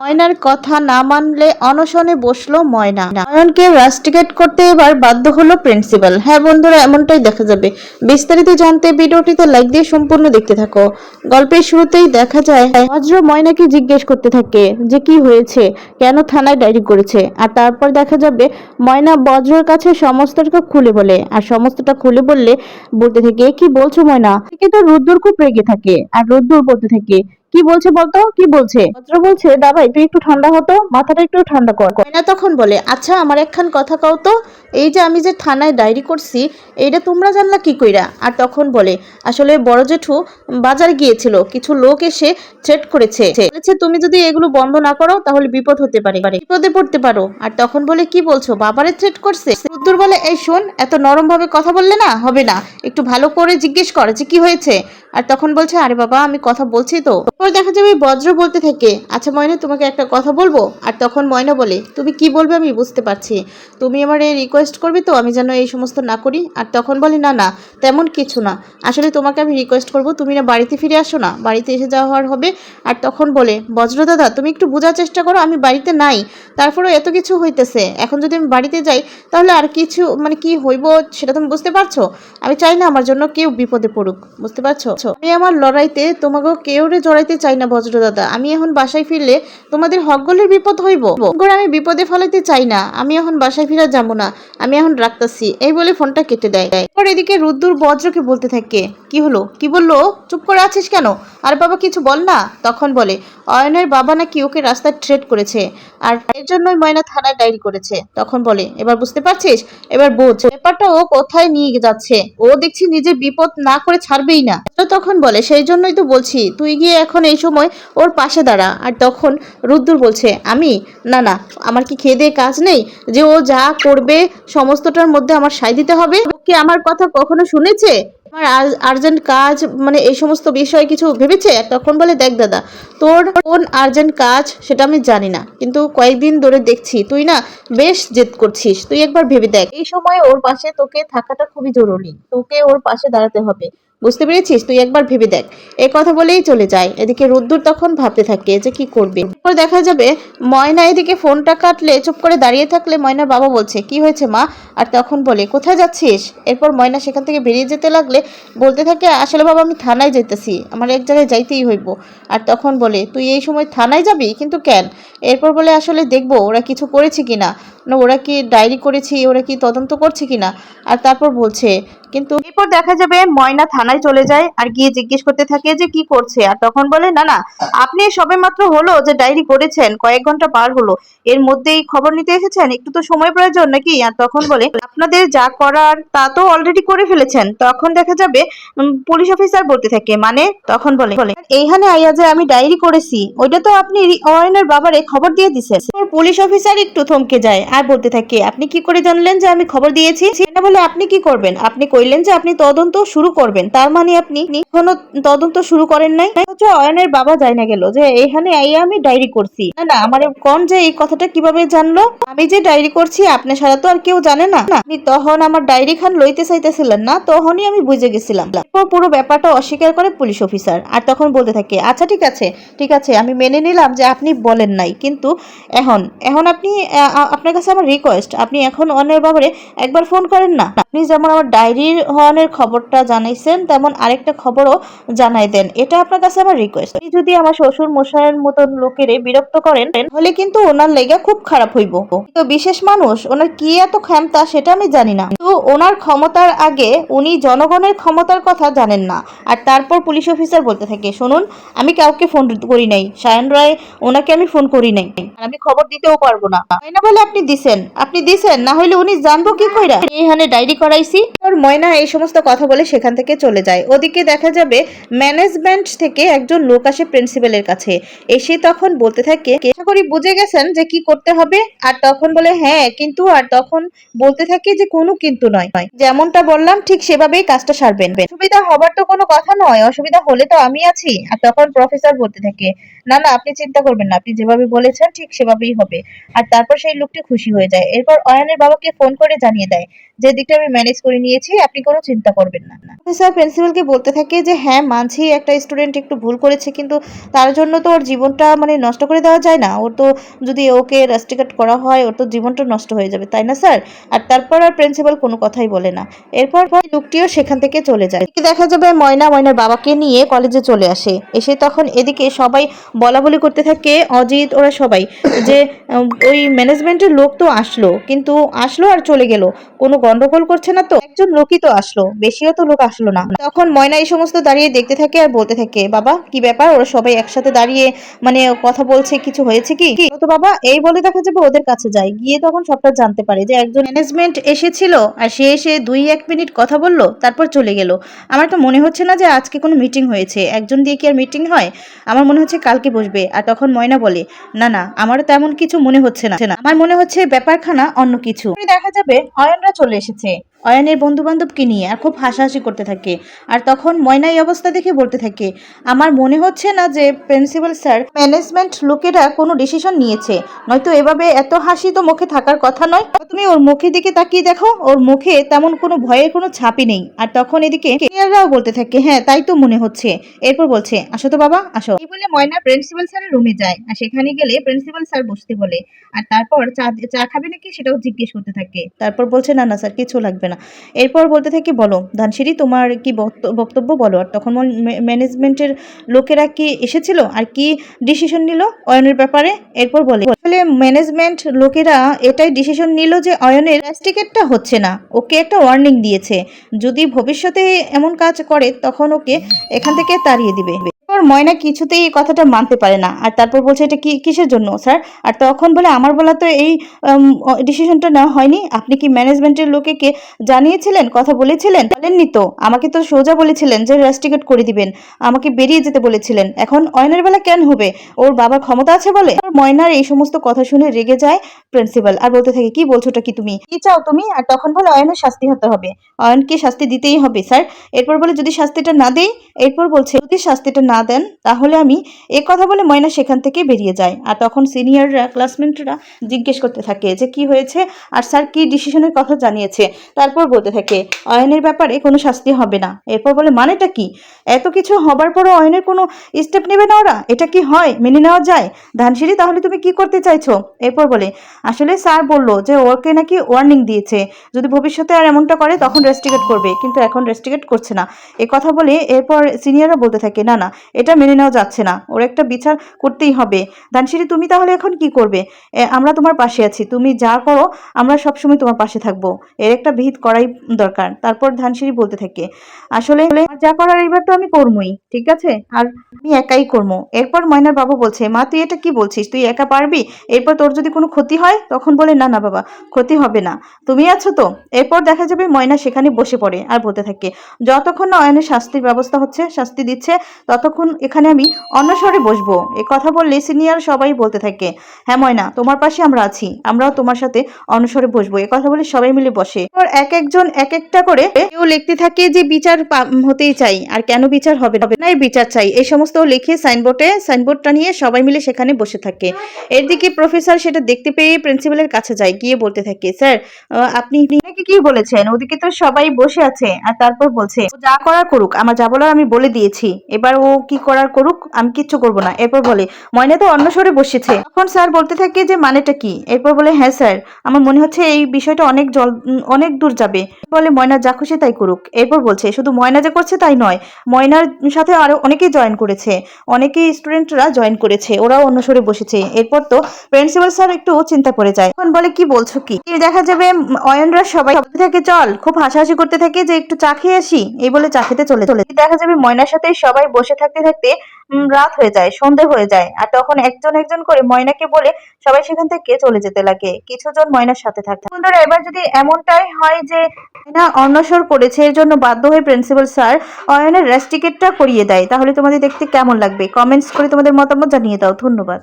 ময়নার কথা না মানলে অনশনে বসল ময়না। নয়নকে রাস্টিকেট করতে এবার বাধ্য হলো প্রিন্সিপাল হ্যাঁ বন্ধুরা, এমনটাই দেখা যাবে। বিস্তারিত জানতে ভিডিওটিতে লাইক দিয়ে সম্পূর্ণ দেখতে থাকো। গল্পের শুরুতেই দেখা যায় বজ্র ময়নাকে জিজ্ঞেস করতে থাকে যে কি হয়েছে, কেন থানায় ডায়েরি করেছে। আর তারপর দেখা যাবে, ময়না বজ্রের কাছে সমস্তটা খুলে বলে। আর সমস্তটা খুলে বললে বলতে থাকে কি বলছো ময়না? থেকে তো রুদ্দুর খুব রেগে থাকে। আর রুদ্দুর বলতে থাকে কি বলছে বলতো? কি বলছে? ভদ্র বলছে দাদা তুই একটু ঠান্ডা হতো মাথাটা একটু ঠান্ডা কর। ময়না তখন বলে আচ্ছা আমার একখান কথা কও তো এই যে আমি যে থানায় ডায়েরি করছি, এইটা তোমরা জানলা কি কইরা? আর তখন বলে, আসলে বড় জেঠু বাজার গিয়েছিল, কিছু লোক এসে থ্রেট করেছে। বলেছে, তুমি যদি এগুলো বন্ধ না করো, তাহলে বিপদ হতে পারে। বিপদে পড়তে পারো। আর তখন বলে, কি বলছো, বাবারে থ্রেট করছে? রুদ্দুর বলে, এই শোন, এত নরম ভাবে কথা বললে না, হবে না। একটু ভালো করে জিজ্ঞেস কর যে কি হয়েছে? আর তখন বলছে, আরে বাবা, আমি কথা বলছি তো। তারপর দেখা যাবে বজ্র বলতে থাকে আচ্ছা ময়না, তোমাকে একটা কথা বলব? আর তখন ময়না বলে, তুমি কি বলবে আমি বুঝতে পারছি। তুমি আমার রিকোয়েস্ট করবে তো, আমি যেন এই সমস্ত না করি। আর তখন বলে, না না, তেমন কিছু না। আসলে তোমাকে আমি রিকোয়েস্ট করব, তুমি না বাড়িতে ফিরে আসো না। বাড়িতে এসে যাওয়ার হবে। আর তখন বলে, বজ্র দাদা, তুমি একটু বোঝার চেষ্টা করো, আমি বাড়িতে নাই। তারপরেও এত কিছু হইতেছে। এখন যদি আমি বাড়িতে যাই, তাহলে আর কিছু মানে কি হইব সেটা তুমি বুঝতে পারছ? আমি চাই না আমার জন্য কেউ বিপদে পড়ুক। বুঝতে পারছ? আমি আমার লড়াইতে তোমাকে কেউরে জড়াইতে চাই না, বজ্র দাদা। আমি এখন বাসায় ফিরলে তোমাদের হকগলের বিপদ হইব। আমি বিপদে ফলাইতে চাই না। আমি এখন বাসায় ফিরা যাব না। আমি এখন রাখতাছি। এই বলে ফোনটা কেটে দেয়। এরপর এদিকে রুদ্দুর বজ্রকে বলতে থাকে, কি হলো? কি বলল? চুপ করে আছিস কেন? আর বাবা কিছু বল না? তখন বলে, অয়নের বাবা নাকি ওকে রাস্তায় ট্রেড করেছে, আর এর জন্যই ময়না থানায় ডায়েরি করেছে। তখন বলে, এবার বুঝতে পারছিস? এবার বোঝ, ব্যাপারটা ও কোথায় নিয়ে যাচ্ছে? ও দেখছি নিজে বিপদ না করে ছাড়বেই না। তো তখন বলে, সেই জন্যই তো বলছি, তুই গিয়ে এখন এই সময় ওর পাশে দাঁড়া। আর তখন রুদ্দুর বলছে, আমি? না না, আমার কি খেয়ে দিয়ে কাজ নেই? যে ও যা করবে সমস্তটার মধ্যে আমার সাই দিতে হবে। কি আমার কথা কখনো শুনেছে? আমার আর্জেন্ট কাজ মানে এই সমস্ত বিষয় কিছু ভেবেছে? তখন বলে, দেখ দাদা, তোর কোন আর্জেন্ট কাজ সেটা আমি জানি না। কিন্তু কয়েকদিন ধরে দেখছি, তুই না বেশ জেদ করছিস। তুই একবার ভেবে দেখ। এই সময় ওর পাশে তোকে থাকাটা খুবই জরুরি। তোকে ওর পাশে দাঁড়াতে হবে। বুঝতে পেরেছিস? তুই একবার ভেবে দেখ। এই কথা বলেই চলে যায়। এদিকে রুদ্দুর তখন ভাবতে থাকে যে কি করবে। এরপর দেখা যাবে ময়না এদিকে ফোনটা কাটলে, চুপ করে দাঁড়িয়ে থাকলে ময়নার বাবা বলছে, কি হয়েছে মা? আর তখন বলে, কোথায় যাচ্ছিস? এরপর ময়না সেখান থেকে বেরিয়ে যেতে লাগলে বলতে থাকে, আসলে বাবা, আমি থানায় যাইতেছি আমার এক জায়গায় যাইতেই হইব। আর তখন বলে, তুই এই সময় থানায় যাবি? কিন্তু কেন? এরপর বলে, আসলে দেখব, ওরা কিছু করেছে কিনা? না, ওরা কি ডায়েরি করেছি, ওরা কি তদন্ত করছে কিনা আর তারপর বলছে, কিন্তু এরপর দেখা যাবে ময়না থানায় চলে যায় আর গিয়ে জিজ্ঞেস করতে থাকে যে কি করছে। আর তখন বলে, না না, আপনি সবে মাত্র হলো যে ডায়েরি করেছেন, কয়েক ঘণ্টা পার হলো। এর মধ্যেই খবর নিতে এসেছেন, একটু তো সময় প্রয়োজন নাকি? আর তখন বলে, আপনাদের যা করার তা তো অলরেডি করে ফেলেছেন। তখন দেখা যাবে পুলিশ অফিসার বলতে থাকে মানে? তখন বলে এইখানে আইয়া যে আমি ডায়েরি করেছি, ওইটা তো আপনি রি- অয়নের বাবারে খবর দিয়ে দিছেন। পুলিশ অফিসার একটু থমকে যায় আর বলতে থাকে, আপনি কি করে জানলেন যে আমি খবর দিয়েছি? বলে আপনি কি করবেন? আপনি কইলেন যে আপনি তদন্ত শুরু করবেন। তার মানে আপনি এখনও তদন্ত শুরু করেন নাই। অথচ অয়নের বাবা যায় না গেল যে, এখানে আইয়া আমি ডায়েরি করছি। না না, আমার কোন যে এই কথাটা কীভাবে জানলো? আমি যে ডায়েরি করছি, আপনি ছাড়া তো আর কেউ জানে না। আপনি তখন আমার ডায়েরি খান লইতে চাইতেছিলেন না, তখনই আমি বুঝে গেছিলাম। এরপর পুরো ব্যাপারটা অস্বীকার করে পুলিশ অফিসার। আর তখন বলতে থাকে আচ্ছা ঠিক আছে ঠিক আছে, আমি মেনে নিলাম যে আপনি বলেন নাই। কিন্তু এখন এখন আপনি আপনার কাছে আমার রিকোয়েস্ট আপনি এখন অনের ব্যাপারে একবার ফোন করেন না। আপনি যেমন আমার ডায়েরির হওয়ানের খবরটা জানাইছেন, তেমন আরেকটা খবরও জানাই দেন এটা আপনার কাছে আমার রিকোয়েস্ট আপনি যদি আমার শ্বশুর মশাইয়ের মতন লোকেরে বিরক্ত করেন, তাহলে কিন্তু ওনার লেগে খুব খারাপ হইব। তো বিশেষ মানুষ, ওনার কি এত ক্ষমতা সেটা আমি জানি না। তো ওনার ক্ষমতার আগে উনি জনগণের ক্ষমতার কথা জানেন না। আর তারপর পুলিশ অফিসার বলতে থাকে, শুনুন, আমি কাউকে ফোন করি নাই। সায়ন রায়, ওনাকে আমি ফোন করি নাই। আমি খবর দিতেও পারব না। ময়না বলে আপনি দিছেন? আপনি দিছেন? না হলে উনি জানব কি কইরা? এখানে ডায়েরি করাইছি। আর ময়না এই সমস্ত কথা বলে সেখান থেকে চলে যায়। ওদিকে দেখা যাবে ম্যানেজমেন্ট থেকে একজন লোক আসে প্রিন্সিপালের কাছে। এসে তখন বলতে থাকে আশা করি বুঝে গেছেন যে কি করতে হবে। আর তখন বলে হ্যাঁ কিন্তু, আর তখন বলতে থাকে যে, কোনো কিন্তু নয়। যেমনটা বললাম, ঠিক সেভাবেই কাজটা সারবেন। অসুবিধা হবার তো কোনো কথা নয়, অসুবিধা হলে তো আমি আছি। আর তখন প্রফেসর বলতে থাকে না না, আপনি চিন্তা করবেন না। আপনি যেভাবে বলেছেন, ঠিক সেভাবেই হবে। আর তারপর সেই লোকটি খুশি হয়ে যায়। এরপর অয়নের বাবাকে ফোন করে জানিয়ে দেয় যে, দিকটা আমি ম্যানেজ করে নিয়েছি, আপনি কোনো চিন্তা করবেন না। প্রফেসর প্রিন্সিপালকে বলতে থাকে যে হ্যাঁ মানছি, একটা স্টুডেন্ট একটু ভুল করেছে, কিন্তু তার জন্য তো ওর জীবনটা মানে নষ্ট করে দেওয়া যায় না। ওর তো যদি ওকে রাস্টিকেট করা হয়, ওর তো জীবনটা নষ্ট হয়ে যাবে, তাই না স্যার আর তারপর আর প্রিন্সিপাল কোনো কথাই বলে না। এরপর লোকটিও সেখান থেকে চলে যায়। দেখা যাবে ময়না ময়নার বাবাকে নিয়ে কলেজে চলে আসে। এসে তখন এদিকে সবাই বলা বলি করতে থাকে অজিত, ওরা সবাই, যে ওই ম্যানেজমেন্টের লোক তো আসলো, কিন্তু আসলো আর চলে গেল। কোনো গন্ডগোল করছে না তো? একজন লোকই তো আসলো, বেশিও তো লোক আসলো না। তখন ময়না এই সমস্ত দাঁড়িয়ে দেখতে থাকে আর বলতে থাকে, বাবা, কি ব্যাপার? ওরা সবাই একসাথে দাঁড়িয়ে মানে কথা বলছে, কিছু হয়েছে কি? তো বাবা, এই বলে দেখা যাবে ওদের কাছে যায়। গিয়ে তখন সবটা জানতে পারে যে একজন ম্যানেজমেন্ট এসেছিল আর সে এসে দুই এক মিনিট কথা বলল, তারপর চলে গেল। আমার তো মনে হচ্ছে না যে আজকে কোনো মিটিং হয়েছে। একজন দিয়ে কি আর মিটিং হয়? আমার মনে হচ্ছে কালকে বসবে। আর তখন ময়না বলে, না না, আমারও তেমন কিছু মনে হচ্ছে না। আমার মনে হচ্ছে ব্যাপারখানা অন্য কিছু। দেখা যাবে অয়নরা চলে এসেছে। অয়নের বন্ধু বান্ধবকে নিয়ে আর খুব হাসাহাসি করতে থাকে। আর তখন ময়না এই অবস্থা দেখে বলতে থাকে, আমার মনে হচ্ছে না যে প্রিন্সিপাল স্যার ম্যানেজমেন্ট লোকেরা কোনো ডিসিশন নিয়েছে। নয়তো এভাবে এত হাসি তো মুখে থাকার কথা নয়। তুমি ওর মুখের দিকে তাকিয়ে দেখো, ওর মুখে তেমন কোনো ভয়ের কোনো ছাপই নেই। আর তখন এদিকে সিনিয়ররাও বলতে থাকে হ্যাঁ তাই তো মনে হচ্ছে। এরপর বলছে, আসো তো বাবা, আসো। এই বলে ময়না প্রিন্সিপাল স্যারের রুমে যায়, আর সেখানে গেলে প্রিন্সিপাল স্যার বসতে বলে। আর তারপর চা চা খাবে নাকি সেটাও জিজ্ঞেস করতে থাকে। তারপর বলছে, না না, স্যার, কিছু লাগবে না। এরপর বলতে থাকি, বলো, ধানসিঁড়ি তোমার কি বক্তব্য বলো? আর তখন ম্যানেজমেন্টের লোকেরা কি এসেছিল? আর কি ডিসিশন নিল অয়নের ব্যাপারে? এরপর বলে, আসলে ম্যানেজমেন্ট লোকেরা এটাই ডিসিশন নিল যে অয়নের টিকেটটা হচ্ছে না। ওকে একটা ওয়ার্নিং দিয়েছে। যদি ভবিষ্যতে এমন কাজ করে, তখন ওকে এখান থেকে তাড়িয়ে দিবে। এরপর ময়না কিছুতেই এই কথাটা মানতে পারে না। আর তারপর বলছে, এটা কি, কিসের জন্য, স্যার? আর তখন বলে, আমার বলা তো এই ডিসিশনটা নেওয়া হয়নি। আপনি কি ম্যানেজমেন্টের লোকেকে জানিয়েছিলেন, কথা বলেছিলেন? বলেননি তো। আমাকে তো সোজা বলেছিলেন যে রেস্টিকেট করে দিবেন। আমাকে বেরিয়ে যেতে বলেছিলেন। এখন অয়নের বেলা কেন হবে? ওর বাবার ক্ষমতা আছে বলে? ময়নার এই সমস্ত কথা শুনে রেগে যায় প্রিন্সিপাল আর বলতে থাকে, কি বলছোটা কি তুমি? কি চাও তুমি? আর তখন বলে, অয়নের শাস্তি হতে হবে। অয়নকে শাস্তি দিতেই হবে, স্যার। এরপর বলে, যদি শাস্তিটা না দেই? এরপর বলছে, যদি শাস্তিটা না দেন, তাহলে আমি এ কথা বলে ময়না সেখান থেকে বেরিয়ে যায়। আর তখন সিনিয়ররা, ক্লাসমেটরা জিজ্ঞেস করতে থাকে যে, কি হয়েছে? আর স্যার কি ডিসিশনের কথা জানিয়েছে? তারপর বলতে থাকে, অয়নের ব্যাপারে কোনো শাস্তি হবে না। এরপর বলে, মানেটা কি? এত কিছু হবার পরও অয়নের কোনো স্টেপ নেবে না ওরা? এটা কি হয়? মেনে নেওয়া যায়? ধানসিঁড়ি, তাহলে তুমি কি করতে চাইছো? এরপর বলে, আসলে স্যার বলল যে, ওকে নাকি ওয়ার্নিং দিয়েছে। যদি ভবিষ্যতে আর এমনটা করে, তখন রেস্টিকেট করবে। কিন্তু এখন রেস্টিকেট করছে না। এ কথা বলে এরপর সিনিয়ররা বলতে থাকে, না না এটা মেনে নেওয়া যাচ্ছে না। ওর একটা বিচার করতেই হবে। ধানসিঁড়ি তুমি তাহলে এখন কি করবে? আমরা তোমার পাশে আছি। তুমি যা করো, আমরা সবসময় তোমার পাশে থাকব। এর একটা বিহিত করাই দরকার। তারপর ধানসিঁড়ি বলতে থাকে, আসলে যা করার এইবার তো আমি করবই ঠিক আছে? আর আমি একাই করব এরপর ময়নার বাবা বলছে, মা, তুই এটা কি বলছিস? তুই একা পারবি? এরপর তোর যদি কোনো ক্ষতি হয়? তখন বলে, না না, বাবা, ক্ষতি হবে না। তুমি আছো তো? এরপর দেখা যাবে ময়না সেখানে বসে পড়ে আর বলতে থাকে, যতক্ষণ না অয়নের শাস্তির ব্যবস্থা হচ্ছে, শাস্তি দিচ্ছে, ততক্ষণ এখানে আমি অন্যস্বরে বসবো। এ কথা বললে সিনিয়র সবাই বলতে থাকে হ্যাঁ ময়না, তোমার পাশে আমরা আছি, আমরাও তোমার সাথে অনসরে বসবো। এ কথা বলে সবাই মিলে বসে। এক একজন এক একটা করে কেউ লিখতে থাকে যে বিচার হতেই চাই, আর কেন বিচার হবে না? এর বিচার চাই। এই সমস্ত লিখে সাইনবোর্ডে, সাইনবোর্ডটা নিয়ে সবাই মিলে সেখানে বসে থাকে। এরদিকে প্রফেসর সেটা দেখতে পেয়ে প্রিন্সিপালের কাছে যায়, গিয়ে বলতে থাকে, স্যার আপনি কি বলেছেন? ওদিকে তো সবাই বসে আছে। আর তারপর বলছে যা করার করুক, আমার যা বলার আমি বলে দিয়েছি। এবার ও কি করার করুক, আমি কিচ্ছু করব না। এরপর বলে, ময়না তো অন্য সরে বসেছে। তখন স্যার বলতে থাকে যে, মানেটা কি? এরপর বলে হ্যাঁ স্যার, আমার মনে হচ্ছে এই বিষয়টা অনেক জল অনেক দূর যাবে। বলে, ময়না যা খুশি তাই করুক। এরপর বলছে, শুধু ময়না যে করছে তাই নয়, ময়নার সাথে আরও অনেকেই জয়েন করেছে। অনেকেই স্টুডেন্টরা জয়েন করেছে, ওরাও অন্য সরে বসেছে। এরপর তো প্রিন্সিপাল স্যার একটু চিন্তা পড়ে যায়। তখন বলে, কি বলছো কি? দেখা যাবে, অয়নরা সবাই থাকে, চল, খুব হাসাহাসি করতে থাকে যে, একটু চা খেয়ে আসি। এই বলে চা খেতে চলে চলে দেখা যাবে ময়নার সাথে সবাই বসে থাকতে থাকতে থাকতে রাত হয়ে যায়, সন্ধে হয়ে যায়। আর তখন একজন একজন করে ময়নাকে বলে সবাই সেখান থেকে চলে যেতে লাগে। কিছু জন ময়নার সাথে থাকে। বন্ধুরা, এবার যদি এমনটাই হয় যে না অন্নসর করেছে, এর জন্য বাধ্য হয়ে প্রিন্সিপাল স্যার অয়নের রেস্টিকেটটা করিয়ে দেয়, তাহলে তোমাদের দেখতে কেমন লাগবে? কমেন্টস করে তোমাদের মতামত জানিয়ে দাও। ধন্যবাদ।